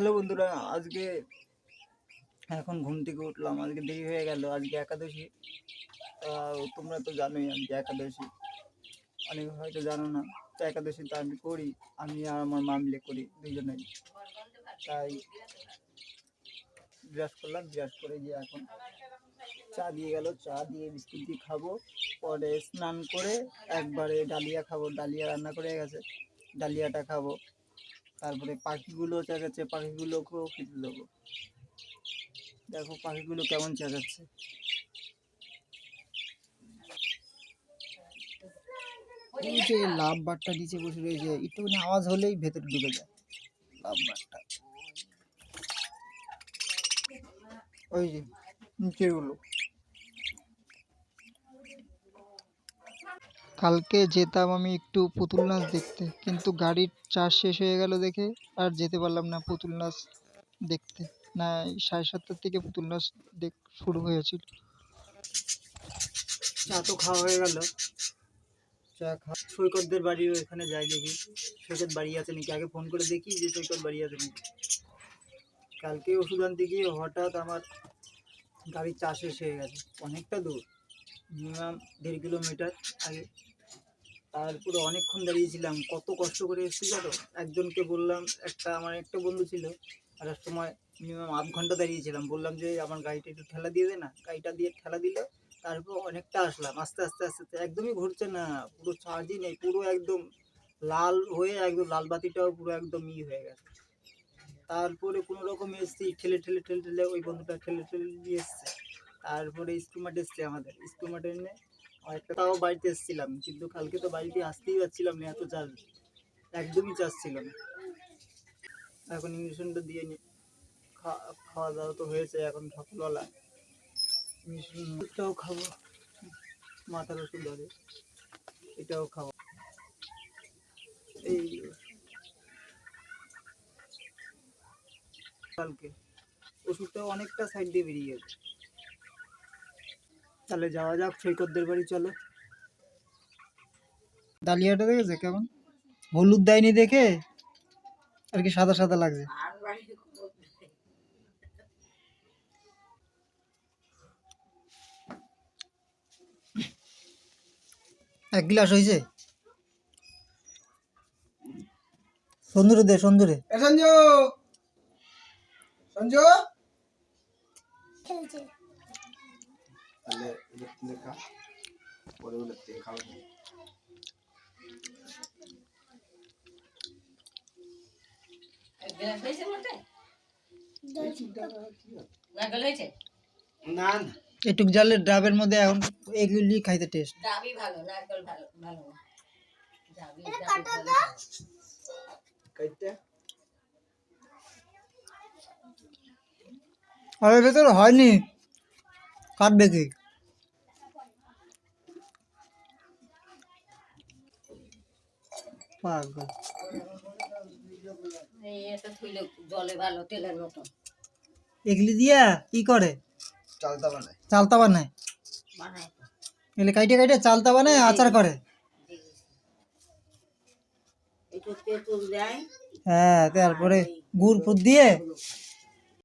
Hello বন্ধুরা, আজকে এখন ঘুম থেকে উঠলাম, আজকে দেরি হয়ে গেল, আজকে একাদশী। তোমরা তো জানোই আজকে একাদশী। অনেক হয়তো জানো না, তো একাদশী তো আমি করি, আমি আর আমার মা মিলে করি দুজনেই তাই ব্রাশ করলাম ব্রাশ করে যে এখন চা দিয়ে গেল, চা দিয়ে বিস্কুট দিয়ে খাব। পরে স্নান করে একবারে ডালিয়া খাব, ডালিয়া রান্না করে গেছে, ডালিয়াটা খাব। তারপরে পাখিগুলো চেঁচাচ্ছে, পাখিগুলোকেও খেতে দেবো? দেখো পাখিগুলো কেমন চেঁচাচ্ছে। এই যে লাভ বারটা নিচে বসে রয়েছে একটুখানি আওয়াজ হলেই ভেতরে ঢুকে যায়। লাভ বারটা ওই যে নিচেগুলো কালকে যেতাম আমি একটু পুতুল নাচ দেখতে, কিন্তু গাড়ির চার্জ শেষ হয়ে গেল দেখে আর যেতে পারলাম না পুতুল নাচ দেখতে। না, সাড়ে সাতটার থেকে পুতুল নাচ দেখ, শুরু হয়েছিল। চা তো খাওয়া হয়ে গেল। চা খা সৈকতদের বাড়ি ওখানে যাই দেখি। সৈকত বাড়ি আছে নাকি? আগে ফোন করে দেখি যে সৈকত বাড়ি আছে নাকি। কালকে ওষুধ আনতে গিয়ে হঠাৎ আমার গাড়ির চা শেষ হয়ে গেছে। অনেকটা দূর, মিনিমাম দেড় কিলোমিটার আগে। তারপরে অনেকক্ষণ দাঁড়িয়েছিলাম, কত কষ্ট করে এসেছি জানো? একজনকে বললাম, একটা আমার একটা বন্ধু ছিল, আর সময় মিনিমাম আধ ঘণ্টা দাঁড়িয়েছিলাম। বললাম যে, আমার গাড়িটা একটু ঠেলা দিয়ে দে না। গাড়িটা দিয়ে ঠেলা দিলে, তারপর অনেকটা আসলাম, আস্তে আস্তে আস্তে একদমই ঘুরছে না, পুরো চার্জই নেই, পুরো একদম লাল হয়ে একদম, লাল বাতিটাও পুরো একদম ই হয়ে গেছে। তারপরে কোনো রকম এসছি, ঠেলে ঠেলে ঠেলে ঠেলে, ওই বন্ধুটা ঠেলে ঠেলে দিয়ে এসছে। তারপরে স্কুমাট এসছে আমাদের স্কুমাট এনে তাও বাড়িতে এসেছিলাম, কিন্তু কালকে তো বাড়িতে আসতেই পারছিলাম না, এত চার্জ একদমই চার্জ ছিল না। এখন ইঞ্জেকশনটা দিয়ে নি খাওয়া দাওয়া তো হয়েছে, এখন সকালবেলা। ইঞ্জেকশনটাও খাব। মাথার ওষুধ ধরে। এটাও খাব। এই কালকে। ওষুধটা অনেকটা সাইড দিয়ে বেরিয়ে গেছে। তাহলে যাওয়া যাক সৈকতদের বাড়ি চলো। ডালিয়াটা দেখেছে? কেমন? হলুদ দেয়নি দেখে আর কি সাদা সাদা লাগছে। এক গ্লাস হয়েছে? সন্দুরে দে সন্দুরে এ সঞ্জু! সঞ্জু! তাহলে না একটু জালের ডাবের মধ্যে এখন এগুলি খাইতে টেস্ট ডাবই ভালো নারকেল ভালো ভালো। ডাবই ডাবই আর এর হয়নি। কাটবে কি? পাগল। জলে ভালো তেলের মতো এগুলি দিয়া কি করে? চালতা বানায়। চালতা বানায়? এগুলি কাইটে কাইটে চালতা বানায় আচার করে? হ্যাঁ তারপরে গুড় ফুট দিয়ে।